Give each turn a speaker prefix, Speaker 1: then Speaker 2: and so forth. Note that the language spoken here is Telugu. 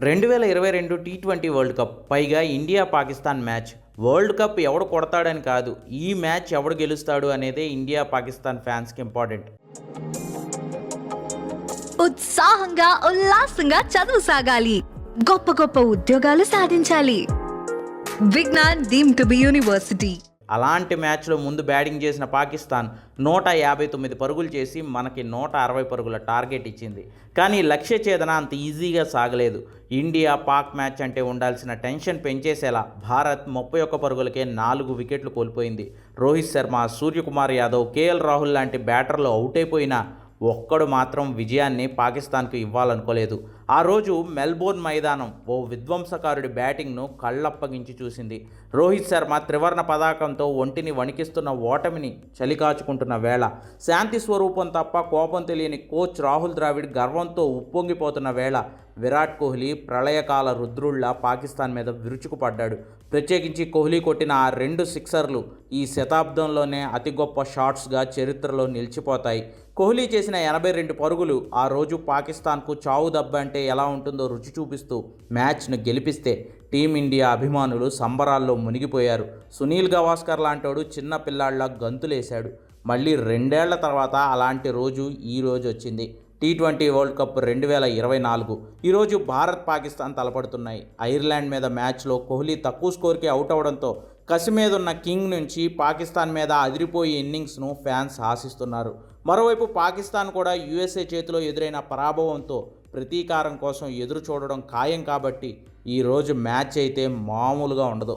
Speaker 1: రెండు వేల ఇరవై రెండు టీ ట్వంటీ వరల్డ్ కప్. పైగా India Pakistan match. World cup ఎవడు కొడతాడని కాదు ఈ మ్యాచ్ ఎవడు గెలుస్తాడు అనేదే ఇండియా పాకిస్తాన్ ఫ్యాన్స్కి ఇంపార్టెంట్.
Speaker 2: ఉత్సాహంగా ఉల్లాసంగా చదువు సాగాలి. గొప్ప గొప్ప ఉద్యోగాలు సాధించాలి. Vignan deem to be university.
Speaker 1: అలాంటి మ్యాచ్లో ముందు బ్యాటింగ్ చేసిన పాకిస్తాన్ నూట యాభై తొమ్మిది పరుగులు చేసి మనకి నూట అరవై పరుగుల టార్గెట్ ఇచ్చింది. కానీ లక్ష్య ఛేదన అంత ఈజీగా సాగలేదు. ఇండియా పాక్ మ్యాచ్ అంటే ఉండాల్సిన టెన్షన్ పెంచేసేలా భారత్ ముప్పై ఒక్క పరుగులకే నాలుగు వికెట్లు కోల్పోయింది. రోహిత్ శర్మ సూర్యకుమార్ యాదవ్ కేఎల్ రాహుల్ లాంటి బ్యాటర్లు అవుట్ అయిపోయినా ఒక్కడు మాత్రం విజయాన్ని పాకిస్తాన్కు ఇవ్వాలనుకోలేదు. ఆ రోజు మెల్బోర్న్ మైదానం ఓ విధ్వంసకారుడి బ్యాటింగ్ను కళ్ళప్పగించి చూసింది. రోహిత్ శర్మ త్రివర్ణ పతాకంతో ఒంటిని వణికిస్తున్న ఓటమిని చలికాచుకుంటున్న వేళ శాంతి స్వరూపం తప్ప కోపం తెలియని కోచ్ రాహుల్ ద్రావిడ్ గర్వంతో ఉప్పొంగిపోతున్న వేళ విరాట్ కోహ్లీ ప్రళయకాల రుద్రుళ్ళ పాకిస్తాన్ మీద విరుచుకుపడ్డాడు. ప్రత్యేకించి కోహ్లీ కొట్టిన ఆ రెండు సిక్సర్లు ఈ శతాబ్దంలోనే అతి గొప్ప షాట్స్గా చరిత్రలో నిలిచిపోతాయి. కోహ్లీ చేసిన ఎనభై రెండు పరుగులు ఆ రోజు పాకిస్తాన్కు చావు దెబ్బ అంటే ఎలా ఉంటుందో రుచి చూపిస్తూ మ్యాచ్ను గెలిపిస్తే టీమిండియా అభిమానులు సంబరాల్లో మునిగిపోయారు. సునీల్ గవాస్కర్ లాంటోడు చిన్న పిల్లాళ్ళ గంతులేశాడు. మళ్ళీ రెండేళ్ళ తర్వాత అలాంటి రోజు ఈ రోజు వచ్చింది. టీ ట్వంటీ వరల్డ్ కప్ రెండు వేల ఇరవై నాలుగు. ఈరోజు భారత్ పాకిస్తాన్ తలపడుతున్నాయి. ఐర్లాండ్ మీద మ్యాచ్లో కోహ్లీ తక్కువ స్కోర్కి అవుట్ అవడంతో కసి మీద ఉన్న కింగ్ నుంచి పాకిస్తాన్ మీద అదిరిపోయే ఇన్నింగ్స్ను ఫ్యాన్స్ ఆశిస్తున్నారు. మరోవైపు పాకిస్తాన్ కూడా యుఎస్ఏ చేతిలో ఎదురైన పరాభవంతో ప్రతీకారం కోసం ఎదురు చూడడం ఖాయం కాబట్టి ఈరోజు మ్యాచ్ అయితే మామూలుగా ఉండదు.